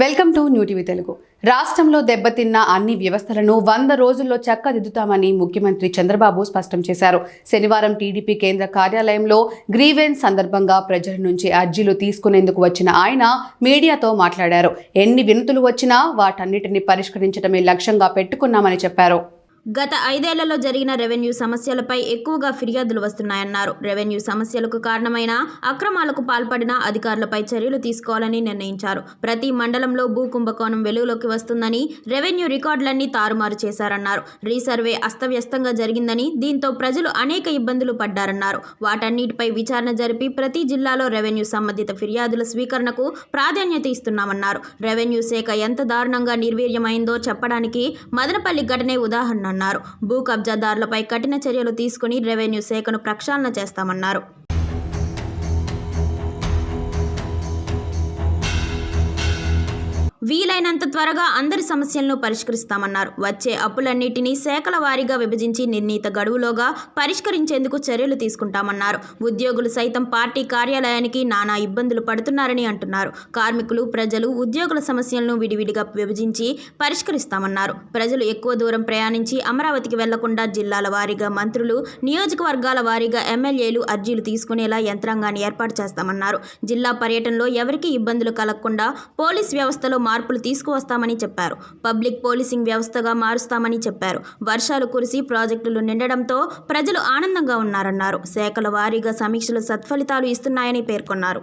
Welcome to new TV Telugu. రాష్ట్రంలో దెబ్బతిన్న అన్ని వ్యవస్థలను వంద రోజుల్లో చక్కదిద్దుతామని ముఖ్యమంత్రి చంద్రబాబు స్పష్టం చేశారు. శనివారం టీడీపీ కేంద్ర కార్యాలయంలో గ్రీవెన్స్ సందర్భంగా ప్రజల నుంచి అర్జీలు తీసుకునేందుకు వచ్చిన ఆయన మీడియాతో మాట్లాడారు. ఎన్ని వినతులు వచ్చినా వాటన్నిటిని పరిష్కరించడమే లక్ష్యంగా పెట్టుకున్నామని చెప్పారు. గత ఐదేళ్ళలో జరిగిన రెవెన్యూ సమస్యలపై ఎక్కువగా ఫిర్యాదులు వస్తున్నాయన్నారు. రెవెన్యూ సమస్యలకు కారణమైన అక్రమాలకు పాల్పడిన అధికారులపై చర్యలు తీసుకోవాలని నిర్ణయించారు. ప్రతి మండలంలో భూ కుంభకోణం వెలుగులోకి వస్తుందని రెవెన్యూ రికార్డులన్నీ తారుమారు చేశారన్నారు. రీసర్వే అస్తవ్యస్తంగా జరిగిందని దీంతో ప్రజలు అనేక ఇబ్బందులు పడ్డారన్నారు. వాటన్నిటిపై విచారణ జరిపి ప్రతి జిల్లాలో రెవెన్యూ సంబంధిత ఫిర్యాదుల స్వీకరణకు ప్రాధాన్యత ఇస్తున్నామన్నారు. రెవెన్యూ శాఖ ఎంత దారుణంగా నిర్వీర్యమైందో చెప్పడానికి మదనపల్లి ఘటనే ఉదాహరణ. అన్నారు భూ కబ్జాదారులపై కఠిన చర్యలు తీసుకుని రెవెన్యూ శాఖను ప్రక్షాళన చేస్తామన్నారు. వీలైనంత త్వరగా అందరి సమస్యలను పరిష్కరిస్తామన్నారు. వచ్చే అప్పులన్నిటినీ శాఖల వారీగా విభజించి నిర్ణీత గడువులోగా పరిష్కరించేందుకు చర్యలు తీసుకుంటామన్నారు. ఉద్యోగులు సైతం పార్టీ కార్యాలయానికి నానా ఇబ్బందులు పడుతున్నారని అంటున్నారు. కార్మికులు ప్రజలు ఉద్యోగుల సమస్యలను విడివిడిగా విభజించి పరిష్కరిస్తామన్నారు. ప్రజలు ఎక్కువ దూరం ప్రయాణించి అమరావతికి వెళ్ళకుండా జిల్లాల వారీగా మంత్రులు నియోజకవర్గాల వారీగా ఎమ్మెల్యేలు అర్జీలు తీసుకునేలా యంత్రాంగాన్ని ఏర్పాటు చేస్తామన్నారు. జిల్లా పర్యటనలో ఎవరికీ ఇబ్బందులు కలగకుండా పోలీస్ వ్యవస్థలో మార్పు మార్పులు తీసుకువస్తామని చెప్పారు. పబ్లిక్ పోలీసింగ్ వ్యవస్థగా మారుస్తామని చెప్పారు. వర్షాలు కురిసి ప్రాజెక్టులు నిండడంతో ప్రజలు ఆనందంగా ఉన్నారన్నారు. శాఖల వారీగా సమీక్షలు సత్ఫలితాలు ఇస్తున్నాయని పేర్కొన్నారు.